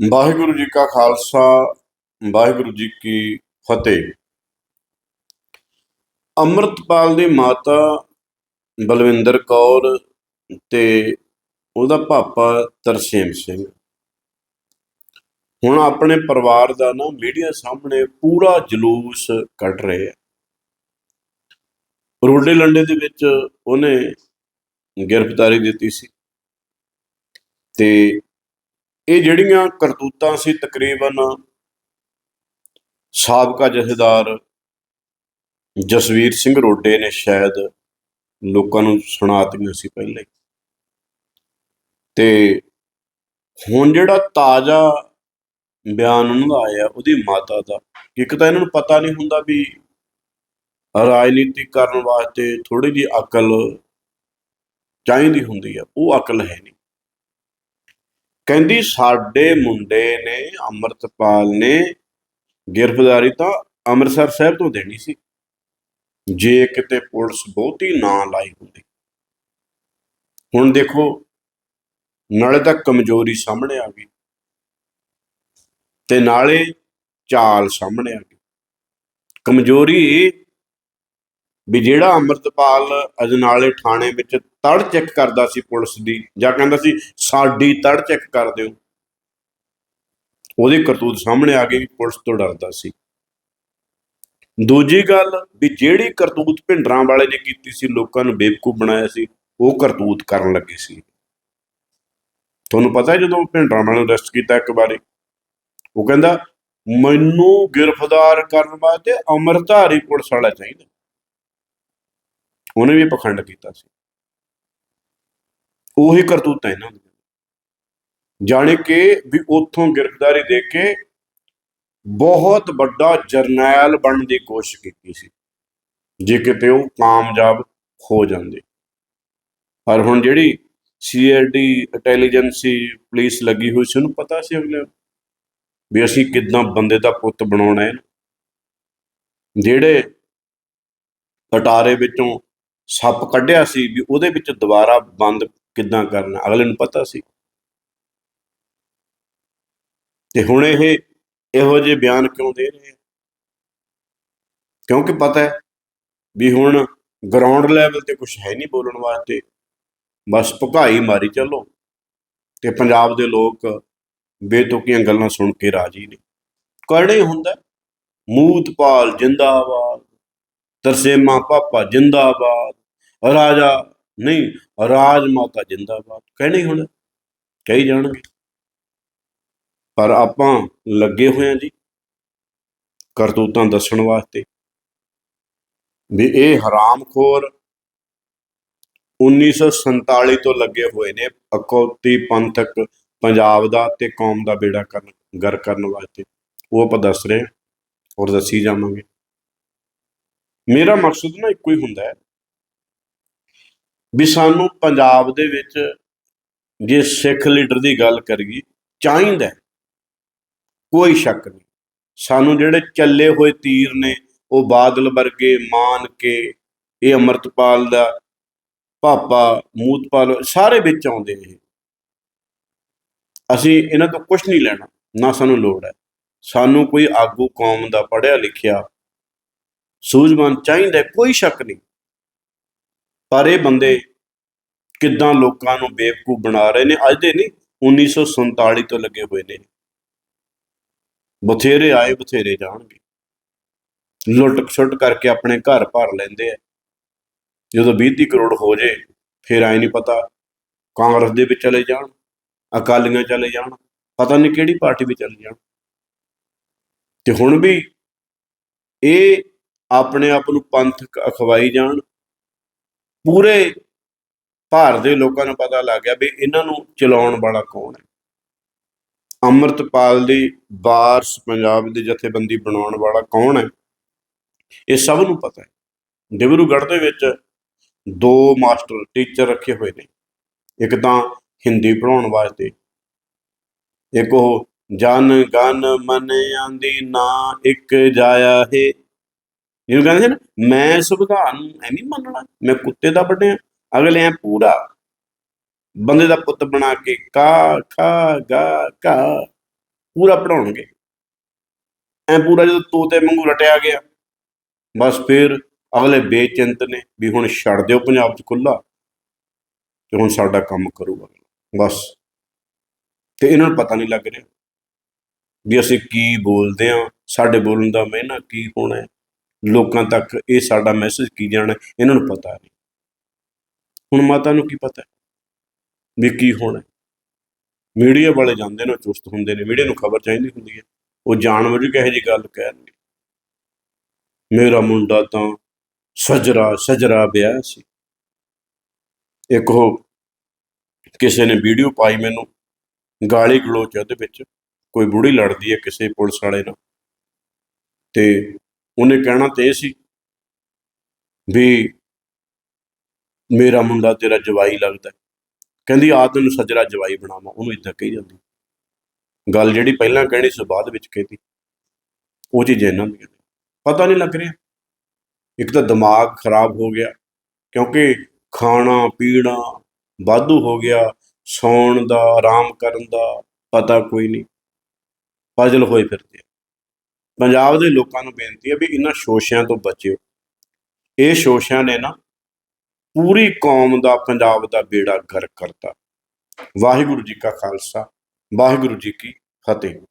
ਵਾਹਿਗੁਰੂ ਜੀ ਕਾ ਖਾਲਸਾ, ਵਾਹਿਗੁਰੂ ਜੀ ਕੀ ਫਤਿਹ। ਅੰਮ੍ਰਿਤਪਾਲ ਦੀ ਮਾਤਾ ਬਲਵਿੰਦਰ ਕੌਰ ਤੇ ਉਹਦਾ ਪਾਪਾ ਤਰਸੇਮ ਸਿੰਘ। ਹੁਣ ਆਪਣੇ ਪਰਿਵਾਰ ਦਾ ਨਾ ਮੀਡੀਆ ਸਾਹਮਣੇ ਪੂਰਾ ਜਲੂਸ ਕੱਢ ਰਹੇ ਆ। ਰੋਡੇ ਲੰਡੇ ਦੇ ਵਿੱਚ ਉਹਨੇ ਗ੍ਰਿਫਤਾਰੀ ਦਿੱਤੀ ਸੀ ਤੇ ਇਹ ਜਿਹੜੀਆਂ ਕਰਤੂਤਾਂ ਸੀ ਤਕਰੀਬਨ ਸਾਬਕਾ ਜਥੇਦਾਰ ਜਸਵੀਰ ਸਿੰਘ ਰੋਡੇ ਨੇ ਸ਼ਾਇਦ ਲੋਕਾਂ ਨੂੰ ਸੁਣਾਤੀਆਂ ਸੀ ਪਹਿਲਾਂ। ਤੇ ਹੁਣ ਜਿਹੜਾ ਤਾਜ਼ਾ ਬਿਆਨ ਉਹਨਾਂ ਦਾ ਆਇਆ ਉਹਦੀ ਮਾਤਾ ਦਾ, ਇੱਕ ਤਾਂ ਇਹਨਾਂ ਨੂੰ ਪਤਾ ਨਹੀਂ ਹੁੰਦਾ ਵੀ ਰਾਜਨੀਤੀ ਕਰਨ ਵਾਸਤੇ ਥੋੜੀ ਜਿਹੀ ਅਕਲ ਚਾਹੀਦੀ ਹੁੰਦੀ ਆ, ਉਹ ਅਕਲ ਹੈ ਨਹੀਂ। ਕਹਿੰਦੀ ਸਾਡੇ ਮੁੰਡੇ ਨੇ ਅੰਮ੍ਰਿਤਪਾਲ ਨੇ ਗ੍ਰਿਫਤਾਰੀ ਤਾਂ ਅੰਮ੍ਰਿਤਸਰ ਸਾਹਿਬ ਤੋਂ ਦੇਣੀ ਸੀ। ਜੇ ਕਿਤੇ ਪੁਲਿਸ ਬਹੁਤੀ ਨਾ ਲਾਈ ਹੁੰਦੀ। ਹੁਣ ਦੇਖੋ, ਨਾਲੇ ਤਾਂ ਕਮਜ਼ੋਰੀ ਸਾਹਮਣੇ ਆ ਗਈ। ਤੇ ਨਾਲੇ ਚਾਲ ਸਾਹਮਣੇ ਆ ਗਈ। ਕਮਜ਼ੋਰੀ ਵੀ ਜਿਹੜਾ ਅੰਮ੍ਰਿਤਪਾਲ ਅਜਨਾਲੇ ਥਾਣੇ ਵਿੱਚ ਤੜ ਚੈੱਕ ਕਰਦਾ ਸੀ ਪੁਲਿਸ ਦੀ, ਜਾਂ ਕਹਿੰਦਾ ਸੀ, ਸਾਡੀ ਤੜ ਚੈੱਕ ਕਰ ਦਿਓ। ਉਹਦੇ ਕਰਤੂਤ ਸਾਹਮਣੇ ਆ ਗਈ ਵੀ ਪੁਲਿਸ ਤੋਂ ਡਰਦਾ ਸੀ। ਦੂਜੀ ਗੱਲ ਵੀ ਜਿਹੜੀ ਕਰਤੂਤ ਭਿੰਡਰਾਂ ਵਾਲੇ ਨੇ ਕੀਤੀ ਸੀ, ਲੋਕਾਂ ਨੂੰ ਬੇਵਕੂਫ ਬਣਾਇਆ ਸੀ, ਉਹ ਕਰਤੂਤ ਕਰਨ ਲੱਗੇ ਸੀ। ਤੁਹਾਨੂੰ ਪਤਾ ਜਦੋਂ ਭਿੰਡਰਾਂ ਵਾਲੇ ਨੂੰ ਅਰੈਸਟ ਕੀਤਾ ਇੱਕ ਵਾਰੀ, ਉਹ ਕਹਿੰਦਾ, ਮੈਨੂੰ ਗ੍ਰਿਫਤਾਰ ਕਰਨ ਵਾਸਤੇ ਅਮਰਧਾਰੀ ਪੁਲਿਸ ਵਾਲਾ ਚਾਹੀਦਾ। ਉਹਨੇ ਵੀ ਪਖੰਡ ਕੀਤਾ ਸੀ। ਉਹੀ ਕਰਤੂਤਾਂ ਇਹਨਾਂ ਦੀਆਂ। ਜਾਣੇ ਕਿ ਵੀ ਉੱਥੋਂ ਗ੍ਰਿਫਤਾਰੀ ਦੇ ਕੇ ਬਹੁਤ ਵੱਡਾ ਜਰਨੈਲ ਬਣਨ ਦੀ ਕੋਸ਼ਿਸ਼ ਕੀਤੀ ਸੀ, ਜੇ ਕਿਤੇ ਉਹ ਕਾਮਯਾਬ ਹੋ ਜਾਂਦੇ। ਪਰ ਹੁਣ ਜਿਹੜੀ ਸੀਆਰਡੀ ਇੰਟੈਲੀਜੈਂਸੀ ਪੁਲਿਸ ਲੱਗੀ ਹੋਈ ਸੀ, ਉਹਨੂੰ ਪਤਾ ਸੀ ਅਗਲੇ ਵੀ ਅਸੀਂ ਕਿਦਾਂ ਬੰਦੇ ਦਾ ਪੁੱਤ ਬਣਾਉਣਾ ਹੈ ਜਿਹੜੇ ਅਟਾਰੇ ਵਿੱਚੋਂ ਸੱਪ ਕੱਢਿਆ ਸੀ ਵੀ ਉਹਦੇ ਵਿੱਚ ਦੁਬਾਰਾ ਬੰਦ ਕਿੱਦਾਂ ਕਰਨਾ, ਅਗਲੇ ਨੂੰ ਪਤਾ ਸੀ। ਤੇ ਹੁਣ ਇਹ ਇਹੋ ਜਿਹੇ ਬਿਆਨ ਕਿਉਂ ਦੇ ਰਹੇ ਕਿਉਂਕਿ ਪਤਾ ਹੈ ਵੀ ਹੁਣ ਗਰਾਊਂਡ ਲੈਵਲ ਤੇ ਕੁਝ ਹੈ ਨਹੀਂ ਬੋਲਣ ਵਾਸਤੇ। ਬਸ ਭੁਕਾਈ ਮਾਰੀ, ਚੱਲੋ। ਤੇ ਪੰਜਾਬ ਦੇ ਲੋਕ ਬੇਤੁਕੀਆਂ ਗੱਲਾਂ ਸੁਣ ਕੇ ਰਾਜੀ ਨੇ। ਕਰੜੇ ਹੁੰਦਾ ਮੂਤਪਾਲ ਜਿੰਦਾਬਾਦ, ਤਰਸੇਮਾ ਪਾਪਾ ਜਿੰਦਾਬਾਦ ਰਾਜਾ, ਨਹੀਂ, ਰਾਜ ਮਾਤਾ ਜਿੰਦਾਬਾਦ। ਕਹਿਣੇ ਹੁਣ, ਕਹੀ ਜਾਣਗੇ। ਪਰ ਆਪਾਂ ਲੱਗੇ ਹੋਏ ਆ ਜੀ, ਕਰਤੂਤਾਂ ਦੱਸਣ ਵਾਸਤੇ, ਵੀ ਇਹ ਹਰਾਮਖੋਰ 1947 ਤੋਂ ਲੱਗੇ ਹੋਏ ਨੇ, ਅਕੌਤੀ ਪੰਥਕ ਪੰਜਾਬ ਦਾ ਤੇ ਕੌਮ ਦਾ ਬੇੜਾ ਕਰਨ, ਗਰ ਕਰਨ ਵਾਸਤੇ। ਉਹ ਆਪਾਂ ਦੱਸ ਰਹੇ ਹਾਂ, ਔਰ ਦੱਸੀ ਜਾਵਾਂਗੇ। ਮੇਰਾ ਮਕਸਦ ਨਾ ਇੱਕੋ ਹੀ ਹੁੰਦਾ ਹੈ ਵੀ ਸਾਨੂੰ ਪੰਜਾਬ ਦੇ ਵਿੱਚ ਜੇ ਸਿੱਖ ਲੀਡਰ ਦੀ ਗੱਲ ਕਰੀਏ, ਚਾਹੀਦਾ ਕੋਈ ਸ਼ੱਕ ਨਹੀਂ। ਸਾਨੂੰ ਜਿਹੜੇ ਚੱਲੇ ਹੋਏ ਤੀਰ ਨੇ, ਉਹ ਬਾਦਲ ਵਰਗੇ, ਮਾਨ ਕੇ, ਇਹ ਅਮਰਤਪਾਲ ਦਾ, ਪਾਪਾ ਮੂਤਪਾਲ, ਸਾਰੇ ਵਿੱਚ ਆਉਂਦੇ ਇਹ। ਅਸੀਂ ਇਹਨਾਂ ਤੋਂ ਕੁਝ ਨਹੀਂ ਲੈਣਾ, ਨਾ ਸਾਨੂੰ ਲੋੜ ਹੈ। ਸਾਨੂੰ ਕੋਈ ਆਗੂ ਕੌਮ ਦਾ ਪੜ੍ਹਿਆ ਲਿਖਿਆ ਸੂਝਵਾਨ ਚਾਹੀਦਾ ਕੋਈ ਸ਼ੱਕ ਨਹੀਂ। ਪਰ ਇਹ ਬੰਦੇ ਕਿੱਦਾਂ ਲੋਕਾਂ ਨੂੰ ਬੇਵਕੂਫ ਬਣਾ ਰਹੇ ਨੇ? ਅੱਜ ਦੇ ਨਹੀਂ 1947 ਤੋਂ ਲੱਗੇ ਹੋਏ ਨੇ। ਬਥੇਰੇ ਆਏ, ਬਥੇਰੇ ਜਾਣਗੇ। ਲੁੱਟ ਛੁੱਟ ਕਰਕੇ ਆਪਣੇ ਘਰ ਭਰ ਲੈਂਦੇ ਆ। ਜਦੋਂ 20 ਤੀਹ ਕਰੋੜ ਹੋ ਜੇ, ਫਿਰ ਆਈ ਨਹੀਂ ਪਤਾ ਕਾਂਗਰਸ ਦੇ ਵਿੱਚ ਚਲੇ ਜਾਣ, ਅਕਾਲੀਆਂ ਚਲੇ ਜਾਣ, ਪਤਾ ਨਹੀਂ ਕਿਹੜੀ ਪਾਰਟੀ ਵਿੱਚ ਚਲੇ ਜਾਣ। ਤੇ ਹੁਣ ਵੀ ਇਹ ਆਪਣੇ ਆਪ ਨੂੰ ਪੰਥਕ ਅਖਵਾਈ ਜਾਣ ਪੂਰੇ ਭਾਰਤ ਦੇ ਲੋਕਾਂ ਨੂੰ ਪਤਾ ਲੱਗ ਗਿਆ ਵੀ ਇਹਨਾਂ ਨੂੰ ਚਲਾਉਣ ਵਾਲਾ ਕੌਣ ਹੈ। ਅੰਮ੍ਰਿਤਪਾਲ ਦੀ ਵਾਰਸ ਪੰਜਾਬ ਦੀ ਜਥੇਬੰਦੀ ਬਣਾਉਣ ਵਾਲਾ ਕੌਣ ਹੈ, ਇਹ ਸਭ ਨੂੰ ਪਤਾ ਹੈ। ਡਿਬਰੂਗੜ੍ਹ ਦੇ ਵਿੱਚ ਦੋ ਮਾਸਟਰ, ਟੀਚਰ ਰੱਖੇ ਹੋਏ ਨੇ। ਇੱਕ ਤਾਂ ਹਿੰਦੀ ਪੜਾਉਣ ਵਾਸਤੇ, ਇੱਕ ਉਹ ਜਨ ਗਨ ਮਨ ਆਂਦੀ ਨਾ ਇੱਕ ਜਾਇਆ ਹੈ। ਜਿਹਨੂੰ ਕਹਿੰਦੇ ਸੀ ਨਾ, ਮੈਂ ਸੰਵਿਧਾਨ ਨੂੰ ਐਵੇਂ ਮੰਨਣਾ, ਮੈਂ ਕੁੱਤੇ ਦਾ ਵੱਡਿਆ, ਅਗਲੇ ਐ ਪੂਰਾ। ਬੰਦੇ ਦਾ ਪੁੱਤ ਬਣਾ ਕੇ ਕਾ, ਖਾ, ਗਾ ਕਾ ਪੂਰਾ ਪੜਾਉਣਗੇ ਐ ਪੂਰਾ ਜਦੋਂ ਤੋਤੇ ਵਾਂਗੂ ਰਟਿਆ ਗਿਆ, ਬਸ ਫਿਰ ਅਗਲੇ ਬੇਚਿੰਤ ਨੇ ਵੀ ਹੁਣ ਛੱਡ ਦਿਓ ਪੰਜਾਬ 'ਚ ਖੁੱਲਾ ਤੇ ਹੁਣ ਸਾਡਾ ਕੰਮ ਕਰੂਗਾ। ਬਸ। ਤੇ ਇਹਨਾਂ ਨੂੰ ਪਤਾ ਨਹੀਂ ਲੱਗ ਰਿਹਾ ਵੀ ਅਸੀਂ ਕੀ ਬੋਲਦੇ ਆ, ਸਾਡੇ ਬੋਲਣ ਦਾ ਮਹਿਨਾ ਕੀ ਹੋਣਾ ਹੈ। ਲੋਕਾਂ ਤੱਕ ਇਹ ਸਾਡਾ ਮੈਸੇਜ ਕੀ ਜਾਣਾ, ਇਹਨਾਂ ਨੂੰ ਪਤਾ ਨਹੀਂ। ਹੁਣ ਮਾਤਾ ਨੂੰ ਕੀ ਪਤਾ? ਵੀ ਕੀ ਹੋਣਾ? ਮੀਡੀਆ ਵਾਲੇ ਜਾਂਦੇ ਨੇ ਚੁਸਤ ਹੁੰਦੇ ਨੇ ਮੀਡੀਆ ਨੂੰ ਖਬਰ ਚਾਹੀਦੀ ਹੁੰਦੀ ਹੈ। ਉਹ ਜਾਣ ਵਜੋਂ ਇਹੋ ਜਿਹੀ ਗੱਲ ਕਹਿਣਗੇ ਮੇਰਾ ਮੁੰਡਾ ਤਾਂ ਸਜਰਾ ਸਜਰਾ ਵਿਆਹ ਸੀ। ਇੱਕ ਉਹ ਕਿਸੇ ਨੇ ਵੀਡੀਓ ਪਾਈ ਮੈਨੂੰ ਗਾਲੀ ਗਲੋਚ ਉਹਦੇ ਵਿੱਚ। ਕੋਈ ਬੁੜੀ ਲੜਦੀ ਹੈ ਕਿਸੇ ਪੁਲਿਸ ਵਾਲੇ ਨਾਲ। ਤੇ ਉਹਨੇ ਕਹਿਣਾ ਤੇ ਇਹ ਸੀ ਵੀ ਮੇਰਾ ਮੁੰਡਾ ਤੇਰਾ ਜਵਾਈ ਲੱਗਦਾ ਕਹਿੰਦੀ ਆ ਤੈਨੂੰ ਸੱਜਰਾ ਜਵਾਈ ਬਣਾਵਾਂ। ਉਹਨੂੰ ਇਦਾਂ ਕਹੀ ਜਾਂਦੀ। ਗੱਲ ਜਿਹੜੀ ਪਹਿਲਾਂ ਕਹਿਣੀ ਸੀ ਬਾਅਦ ਵਿੱਚ ਕਹਿਤੀ। ਉਹ ਚੀਜ਼ ਇਹਨਾਂ ਦੀਆਂ ਪਤਾ ਨਹੀਂ ਲੱਗ ਰਿਹਾ ਇੱਕ ਤਾਂ ਦਿਮਾਗ ਖਰਾਬ ਹੋ ਗਿਆ, ਕਿਉਂਕਿ ਖਾਣਾ, ਪੀਣਾ ਵਾਧੂ ਹੋ ਗਿਆ। ਸੌਣ ਦਾ, ਆਰਾਮ ਕਰਨ ਦਾ ਪਤਾ ਕੋਈ ਨਹੀਂ। ਪਜਲ ਹੋਏ ਫਿਰਦੇ ਆ। ਪੰਜਾਬ ਦੇ ਲੋਕਾਂ ਨੂੰ ਬੇਨਤੀ ਹੈ ਵੀ ਇਹਨਾਂ ਸ਼ੋਸ਼ਿਆਂ ਤੋਂ ਬਚਿਓ। ਇਹ ਸ਼ੋਸ਼ਿਆਂ ਨੇ ਨਾ ਪੂਰੀ ਕੌਮ ਦਾ, ਪੰਜਾਬ ਦਾ ਬੇੜਾ ਗਰਕ ਕਰਤਾ। ਵਾਹਿਗੁਰੂ ਜੀ ਕਾ ਖਾਲਸਾ, ਵਾਹਿਗੁਰੂ ਜੀ ਕੀ ਫਤਿਹ।